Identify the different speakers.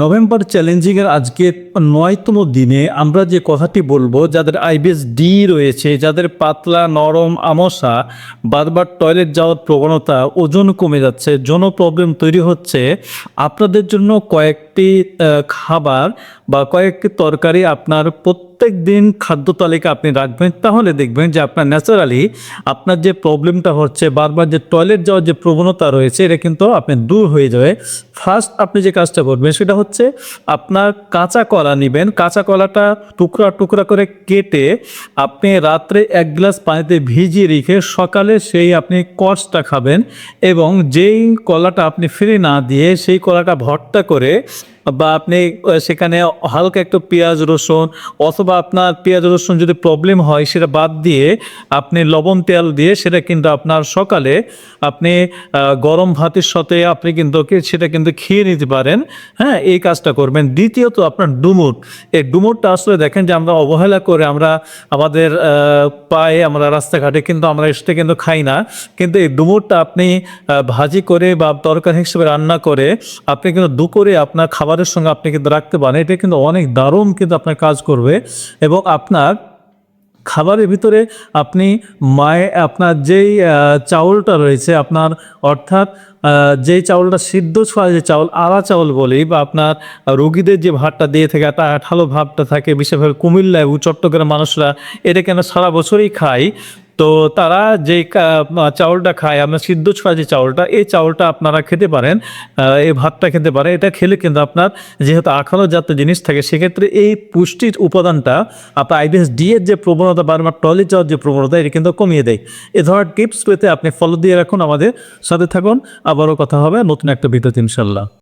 Speaker 1: November চ্যালেঞ্জিংয়ের আজকে নয়তম দিনে আমরা যে কথাটি বলব, যাদের আইবিএস ডি রয়েছে, যাদের পাতলা, নরম, আমসা, বারবার টয়লেট যাওয়ার প্রবণতা, ওজন কমে যাচ্ছে, যৌন প্রবলেম তৈরি হচ্ছে, আপনাদের জন্য কয়েকটি খাবার বা কয়েকটি তরকারি আপনার প্রত্যেক দিন খাদ্য তালিকা আপনি রাখবেন, তাহলে দেখবেন যে আপনার ন্যাচারালি আপনার যে প্রবলেমটা হচ্ছে, বারবার যে টয়লেট যাওয়ার যে প্রবণতা রয়েছে, এটা কিন্তু আপনি দূর হয়ে যাবে। ফার্স্ট আপনি যে কাজটা করবেন, সেটা হচ্ছে আপনার কাঁচা কলা নেবেন। কাঁচা কলাটা টুকরা টুকরা করে কেটে আপনি রাত্রে এক গ্লাস পানিতে ভিজিয়ে রেখে সকালে সেই আপনি কষটা খাবেন এবং যেই কলাটা আপনি ফিরে না দিয়ে সেই কলাটা ভর্তা করে বা আপনি সেখানে হালকা একটু পেঁয়াজ, রসুন অথবা আপনার পেঁয়াজ, রসুন যদি প্রবলেম হয়, সেটা বাদ দিয়ে আপনি লবণ, তেল দিয়ে সেটা কিন্তু আপনার সকালে আপনি গরম ভাতের সাথে আপনি কিন্তু সেটা কিন্তু খেয়ে নিতে পারেন। হ্যাঁ এই কাজটা করবেন। দ্বিতীয়ত আপনার ডুমুর। এই ডুমুরটা আসলে দেখেন যে আমরা অবহেলা করে আমরা আমাদের পায়ে, আমরা রাস্তাঘাটে কিন্তু আমরা সেটা কিন্তু খাই না। কিন্তু এই ডুমুরটা আপনি ভাজি করে বা তরকারি হিসেবে রান্না করে আপনি কিন্তু দুপুরে আপনার খাবারের সঙ্গে আপনি কিন্তু রাখতে পারেন। এটা কিন্তু অনেক দারুণ কিন্তু আপনার কাজ করবে এবং আপনার খাবারের ভিতরে আপনি মায়ে আপনার যেই চাউলটা রয়েছে, আপনার অর্থাৎ যেই চাউলটা সিদ্ধ ছোঁয়া যে চাউল আলা চাউল বলি, বা আপনার রোগীদের যে ভাতটা দিয়ে থাকে একটা আঠালো ভাবটা থাকে, বিশেষভাবে কুমিল্লা এবং চট্টগ্রাম মানুষরা এটা কেন সারা বছরই খায় তো তারা যে চাউলটা খায়, আমরা সিদ্ধ ছোঁয়া যে চাউলটা, এই চাউলটা আপনারা খেতে পারেন এই ভাতটা খেতে পারেন। এটা খেলে কিন্তু আপনার যেহেতু আখানো জাতীয় জিনিস থাকে, সেক্ষেত্রে এই পুষ্টির উপাদানটা আপনার আইবিএস ডি এর যে প্রবণতা বারবার টয়লেট যাওয়ার যে প্রবণতা, এটা কিন্তু কমিয়ে দেয়। এ ধরনের টিপস পেতে আপনি ফলো দিয়ে রাখুন আমাদের সাথে থাকুন। আবারও কথা হবে নতুন একটা ভিডিওতে ইনশাল্লাহ